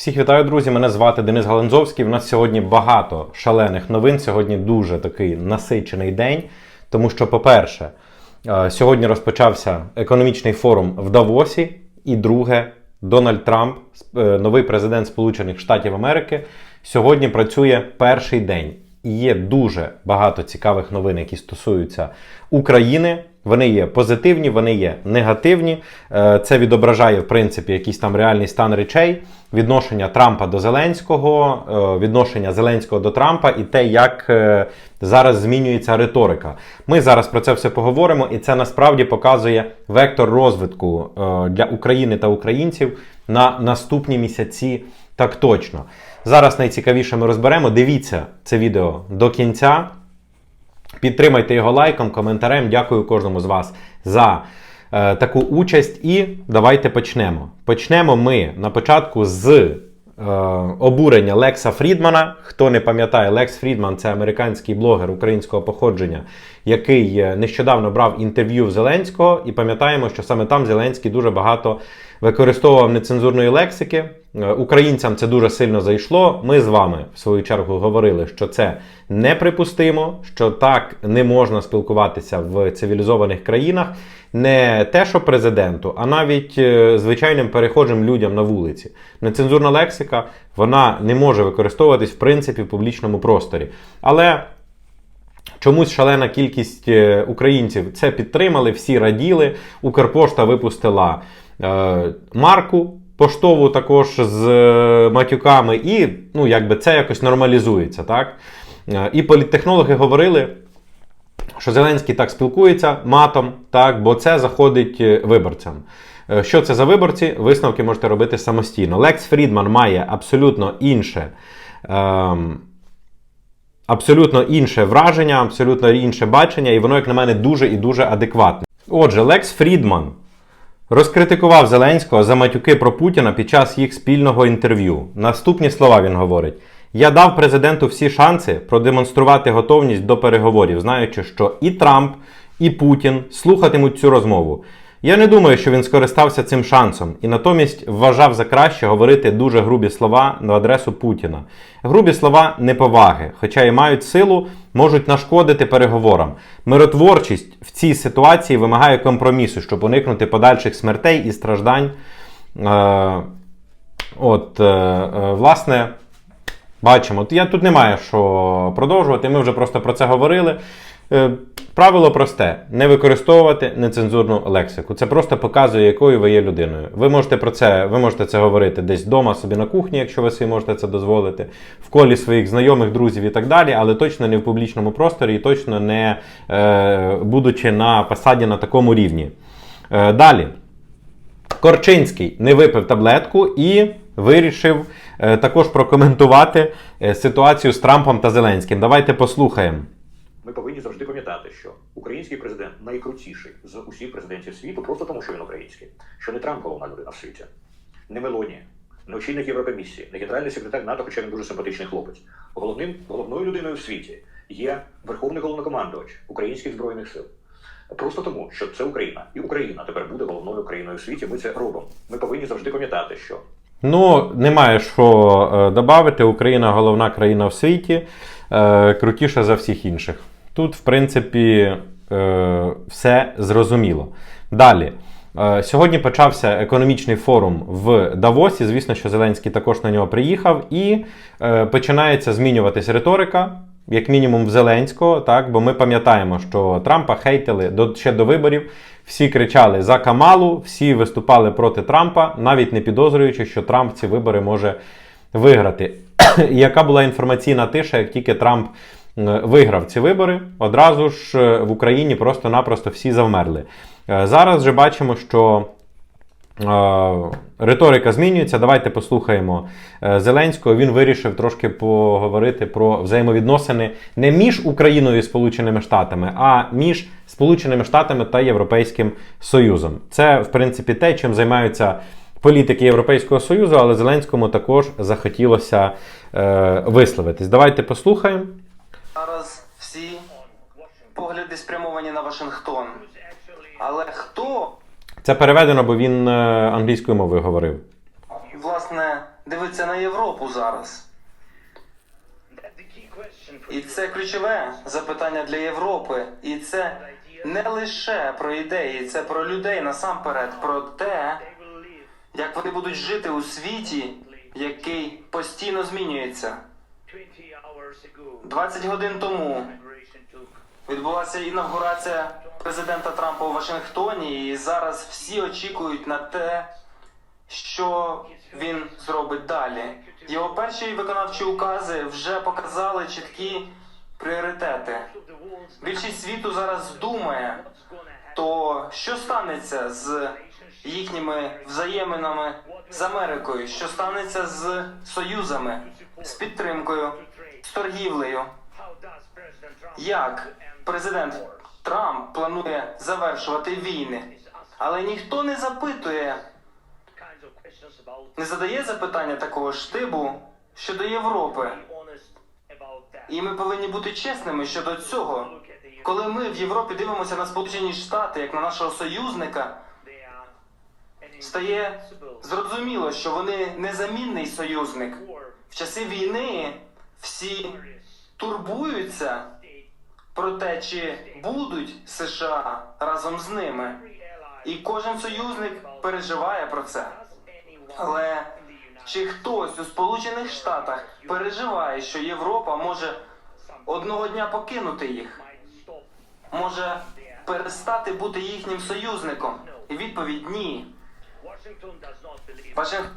Всіх вітаю, друзі! Мене звати Денис Галанзовський. У нас сьогодні багато шалених новин. Сьогодні дуже такий насичений день. Тому що, по-перше, е, сьогодні розпочався економічний форум в Давосі. І друге, Дональд Трамп, е, новий президент Сполучених Штатів Америки, сьогодні працює перший день. І є дуже багато цікавих новин, які стосуються України. Вони є позитивні, вони є негативні. Е, Це відображає, в принципі, якийсь там реальний стан речей, відношення Трампа до Зеленського, е, відношення Зеленського до Трампа і те, як е, зараз змінюється риторика. Ми зараз про це все поговоримо, і це насправді показує вектор розвитку для України та українців на наступні місяці. Так точно. Зараз найцікавіше ми розберемо. Дивіться це відео до кінця. Підтримайте його лайком, коментарем. Дякую кожному з вас за е, таку участь. І давайте почнемо. Почнемо ми на початку з е, обурення Лекса Фрідмана. Хто не пам'ятає, Лекс Фрідман це американський блогер українського походження, який е, нещодавно брав інтерв'ю в Зеленського. І пам'ятаємо, що саме там Зеленський дуже багато використовував нецензурної лексики. Е, Українцям це дуже сильно зайшло. Ми з вами, в свою чергу, говорили, що це неприпустимо, що так не можна спілкуватися в цивілізованих країнах. Не те, що президенту, а навіть е, звичайним перехожим людям на вулиці. Нецензурна лексика вона не може використовуватись в принципі в публічному просторі. Але Чомусь шалена кількість е, українців це підтримали, всі раділи. Укрпошта випустила марку поштову також з е, матюками, і ну, якби це якось нормалізується. Так? Е, і політтехнологи говорили, що Зеленський так спілкується матом, так, бо це заходить е, виборцям. Е, Що це за виборці? Висновки можете робити самостійно. Лекс Фрідман має абсолютно інше. Ем, абсолютно інше враження, абсолютно інше бачення, і воно, як на мене, дуже і дуже адекватне. Отже, Лекс Фрідман розкритикував Зеленського за матюки про Путіна під час їх спільного інтерв'ю. Наступні слова він говорить: Я дав президенту всі шанси продемонструвати готовність до переговорів, знаючи, що і Трамп, і Путін слухатимуть цю розмову. Я не думаю, що він скористався цим шансом і натомість вважав за краще говорити дуже грубі слова на адресу Путіна. Грубі слова неповаги, хоча і мають силу, можуть нашкодити переговорам. Миротворчість в цій ситуації вимагає компромісу, щоб уникнути подальших смертей і страждань. Е, от, е, е, власне, бачимо. Я тут не маю що продовжувати. Ми вже просто про це говорили. Е, Правило просте: не використовувати нецензурну лексику. Це просто показує, якою ви є людиною. Ви можете про це, ви можете це говорити десь вдома собі на кухні, якщо ви собі можете це дозволити, в колі своїх знайомих, друзів і так далі, але точно не в публічному просторі і точно не е, будучи на посаді на такому рівні. Е, далі. Корчинський не випив таблетку і вирішив е, також прокоментувати е, ситуацію з Трампом та Зеленським. Давайте послухаємо. Ми повинні завжди пам'ятати, що український президент найкрутіший з усіх президентів світу, просто тому, що він український. Що не Трамп головна людина в світі, не Мелоні, не очільник Єврокомісії, не генеральний секретар НАТО, хоча він дуже симпатичний хлопець. Головним головною людиною в світі є верховний головнокомандувач українських збройних сил. Просто тому, що це Україна, і Україна тепер буде головною країною в світі. Ми це робимо. Ми повинні завжди пам'ятати, що Ну, немає що е, додати. Україна головна країна в світі, е, крутіша за всіх інших. Тут, в принципі, е, все зрозуміло. Далі. Е, Сьогодні почався економічний форум в Давосі. Звісно, що Зеленський також на нього приїхав, і е, починається змінюватись риторика, як мінімум в Зеленського. Так, бо ми пам'ятаємо, що Трампа хейтили до, ще до виборів. Всі кричали за Камалу, всі виступали проти Трампа, навіть не підозрюючи, що Трамп ці вибори може виграти. Яка була інформаційна тиша, як тільки Трамп виграв ці вибори, одразу ж е, в Україні просто-напросто всі завмерли. Е, Зараз же бачимо, що е, риторика змінюється. Давайте послухаємо е, Зеленського. Він вирішив трошки поговорити про взаємовідносини не між Україною і Сполученими Штатами, а між Сполученими Штатами та Європейським Союзом. Це, в принципі, те, чим займаються. Політики Європейського Союзу, але Зеленському також захотілося е, висловитись. Давайте послухаємо. Зараз всі погляди спрямовані на Вашингтон. Але хто, Це переведено, бо він е, англійською мовою говорив. власне, дивиться на Європу зараз. І це ключове запитання для Європи. І це не лише про ідеї, це про людей насамперед, про те, як вони будуть жити у світі, який постійно змінюється. 20 годин тому відбулася інавгурація президента Трампа у Вашингтоні, і зараз всі очікують на те, що він зробить далі. Його перші виконавчі укази вже показали чіткі пріоритети. Більшість світу зараз думає, то що станеться з їхніми взаєминами з Америкою, що станеться з союзами, з підтримкою, з торгівлею. Як президент Трамп планує завершувати війни, але ніхто не запитує, не задає запитання такого штибу щодо Європи. І ми повинні бути чесними щодо цього. Коли ми в Європі дивимося на Сполучені Штати як на нашого союзника, стає зрозуміло, що вони незамінний союзник. В часи війни всі турбуються про те, чи будуть США разом з ними. І кожен союзник переживає про це. Але чи хтось у Сполучених Штатах переживає, що Європа може одного дня покинути їх? Може перестати бути їхнім союзником? І відповідь ні. Вашингтон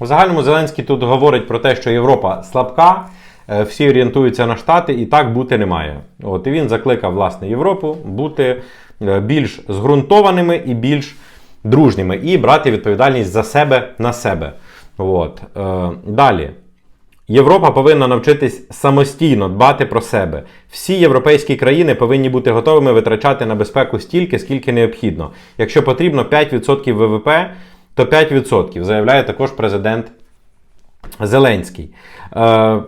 У загальному Зеленський тут говорить про те, що Європа слабка, всі орієнтуються на Штати, і так бути не має. От і він закликав власне Європу бути е, більш зґрунтованими і більш дружніми, і брати відповідальність за себе на себе. От. Е, Далі. Європа повинна навчитись самостійно дбати про себе. Всі європейські країни повинні бути готовими витрачати на безпеку стільки, скільки необхідно. Якщо потрібно 5% ВВП, то 5%, заявляє також президент Зеленський. Е,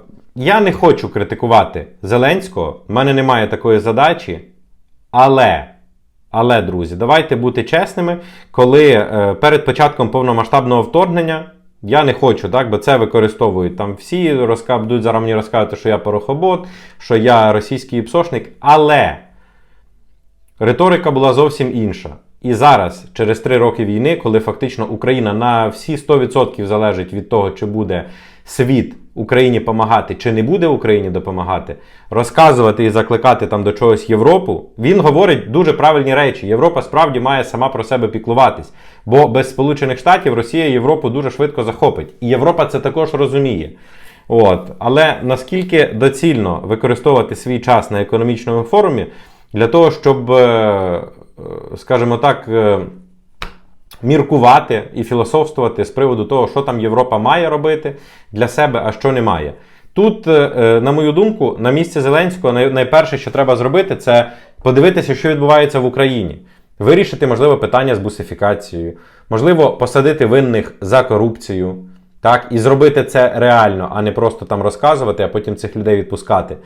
я не хочу критикувати Зеленського, в мене немає такої задачі, але. Але, друзі, давайте бути чесними, коли е, перед початком повномасштабного вторгнення я не хочу, так, бо це використовують там всі, розка... будуть зараз мені розказувати, що я порохобот, що я російський псошник, але риторика була зовсім інша. І зараз, через три роки війни, коли фактично Україна на всі 100% залежить від того, чи буде світ Україні допомагати, чи не буде Україні допомагати, розказувати і закликати там до чогось Європу, він говорить дуже правильні речі. Європа справді має сама про себе піклуватись. Бо без Сполучених Штатів Росія Європу дуже швидко захопить. І Європа це також розуміє. От. Але наскільки доцільно використовувати свій час на економічному форумі для того, щоб, е, е, скажімо так, е, міркувати і філософствувати з приводу того, що там Європа має робити для себе, а що не має. Тут, е, е, на мою думку, на місці Зеленського найперше, що треба зробити, це подивитися, що відбувається в Україні. Вирішити, можливо, питання з бусифікацією, можливо, посадити винних за корупцію, так, і зробити це реально, а не просто там розказувати, а потім цих людей відпускати.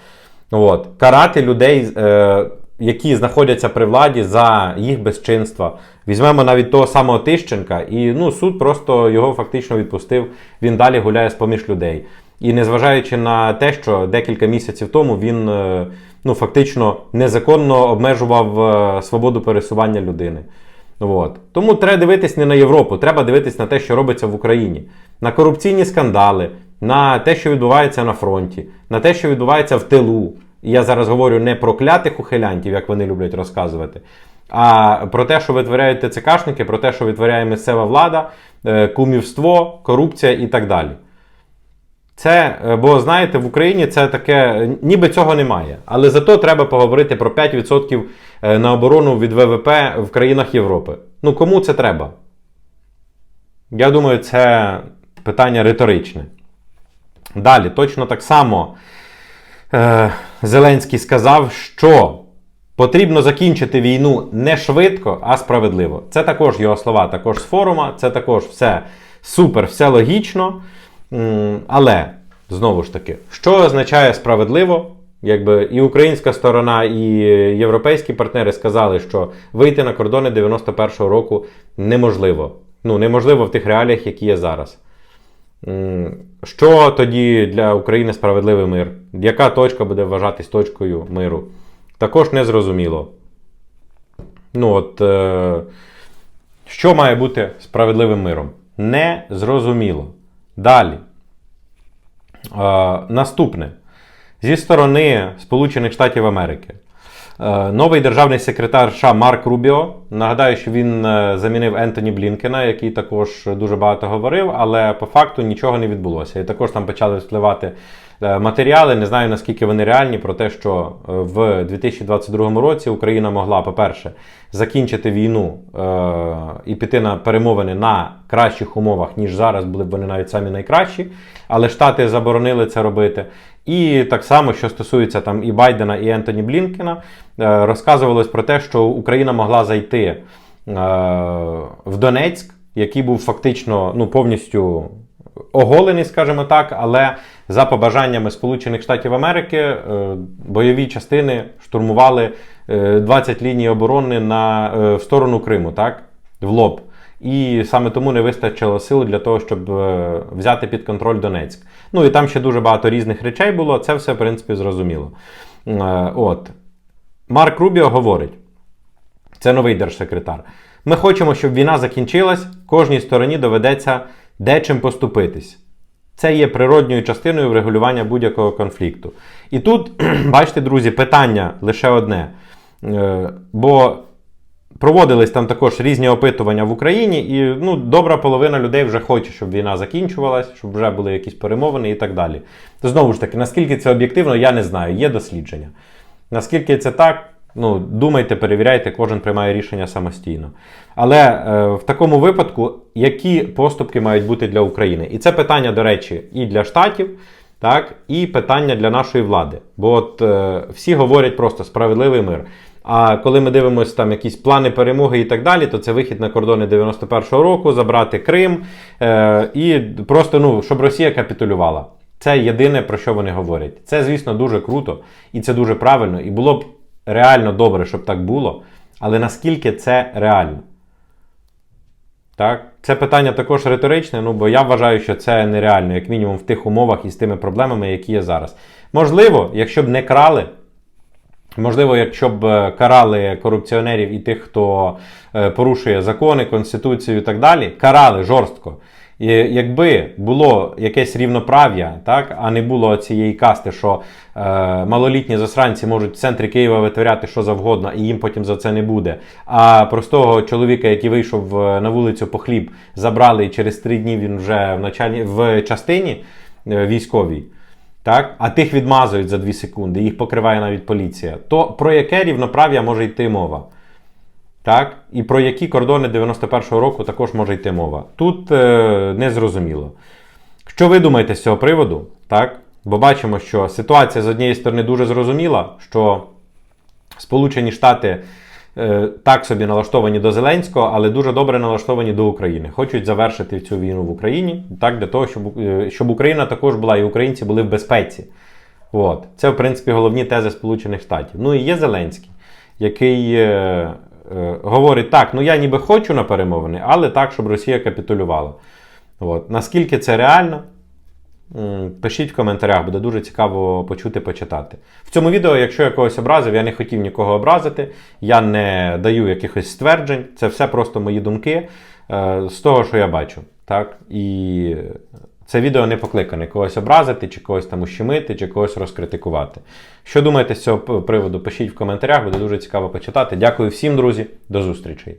От. Карати людей, е, які знаходяться при владі за їх безчинства. Візьмемо навіть того самого Тищенка, і ну, суд просто його фактично відпустив. Він далі гуляє з поміж людей. І незважаючи на те, що декілька місяців тому він е, ну, фактично незаконно обмежував е, свободу пересування людини. От. Тому треба дивитись не на Європу, треба дивитись на те, що робиться в Україні, на корупційні скандали, на те, що відбувається на фронті, на те, що відбувається в тилу. Я зараз говорю не про клятих ухилянтів, як вони люблять розказувати, а про те, що витворяють ТЦКшники, про те, що витворяє місцева влада, е, кумівство, корупція і так далі. Це, е, бо знаєте, в Україні це таке, ніби цього немає. Але зато треба поговорити про 5% е, на оборону від ВВП в країнах Європи. Ну кому це треба? Я думаю, це питання риторичне. Далі, точно так само е, Зеленський сказав, що потрібно закінчити війну не швидко, а справедливо. Це також його слова, також з форума, це також все супер, все логічно. Але, знову ж таки, що означає справедливо? Якби і українська сторона, і європейські партнери сказали, що вийти на кордони 91-го року неможливо. Ну, неможливо в тих реаліях, які є зараз. Що тоді для України справедливий мир? Яка точка буде вважатись точкою миру? Також не зрозуміло. Ну от, е, що має бути справедливим миром? Не зрозуміло. Далі. Е, наступне. Зі сторони Сполучених Штатів Америки. Е, Новий державний секретар США Марк Рубіо. Нагадаю, що він е, замінив Ентоні Блінкена, який також дуже багато говорив, але по факту нічого не відбулося. І також там почали впливати матеріали. Не знаю наскільки вони реальні, про те, що е, в 2022 році Україна могла, по-перше, закінчити війну е, і піти на перемовини на кращих умовах, ніж зараз, були б вони навіть самі найкращі. Але Штати заборонили це робити. І так само, що стосується там і Байдена, і Ентоні Блінкена, е, розказувалось про те, що Україна могла зайти е, в Донецьк, який був фактично ну, повністю оголений, скажімо так, але за побажаннями Сполучених Штатів Америки е, бойові частини штурмували е, 20 ліній оборони на, е, в сторону Криму, так? В лоб. І саме тому не вистачило сил для того, щоб е, взяти під контроль Донецьк. Ну і там ще дуже багато різних речей було. Це все, в принципі, зрозуміло. Е, От. Марк Рубіо говорить: це новий держсекретар. Ми хочемо, щоб війна закінчилась, кожній стороні доведеться дечим поступитись. Це є природньою частиною врегулювання будь-якого конфлікту. І тут, бачите, друзі, питання лише одне. Е, Бо проводились там також різні опитування в Україні, і ну, добра половина людей вже хоче, щоб війна закінчувалась, щоб вже були якісь перемовини і так далі. То знову ж таки, наскільки це об'єктивно, я не знаю. Є дослідження. Наскільки це так, ну, думайте, перевіряйте, кожен приймає рішення самостійно. Але е, в такому випадку, які поступки мають бути для України? І це питання, до речі, і для штатів, так, і питання для нашої влади. Бо от е, всі говорять просто справедливий мир. А коли ми дивимося там якісь плани перемоги і так далі, то це вихід на кордони 91-го року, забрати Крим е, і просто ну, щоб Росія капітулювала. Це єдине, про що вони говорять. Це, звісно, дуже круто і це дуже правильно. І було б реально добре, щоб так було. Але наскільки це реально? Так? Це питання також риторичне, ну бо я вважаю, що це нереально, як мінімум в тих умовах і з тими проблемами, які є зараз. Можливо, якщо б не крали, можливо, якщо б е, карали корупціонерів і тих, хто е, порушує закони, конституцію і так далі, карали жорстко. Якби було якесь рівноправ'я, так, а не було цієї касти, що е, малолітні засранці можуть в центрі Києва витворяти що завгодно, і їм потім за це не буде. А простого чоловіка, який вийшов е, на вулицю по хліб, забрали і через три дні він вже в, начальні, в частині е, військовій. Так? А тих відмазують за 2 секунди, їх покриває навіть поліція. То про яке рівноправ'я може йти мова? Так? І про які кордони 91-го року також може йти мова. Тут е, не зрозуміло. Що ви думаєте з цього приводу? Так? Бо бачимо, що ситуація з однієї сторони дуже зрозуміла, що Сполучені Штати е, так собі налаштовані до Зеленського, але дуже добре налаштовані до України. Хочуть завершити цю війну в Україні, так, для того, щоб, е, щоб Україна також була і українці були в безпеці. От. Це, в принципі, головні тези Сполучених Штатів. Ну і є Зеленський, який е, е, говорить: так, ну я ніби хочу на перемовини, але так, щоб Росія капітулювала. От. Наскільки це реально? Пишіть в коментарях, буде дуже цікаво почути, почитати. В цьому відео, якщо я когось образив, я не хотів нікого образити, я не даю якихось стверджень, це все просто мої думки е, з того, що я бачу. Так? І це відео не покликане когось образити, чи когось там ущемити, чи когось розкритикувати. Що думаєте з цього приводу? Пишіть в коментарях, буде дуже цікаво почитати. Дякую всім, друзі, до зустрічей.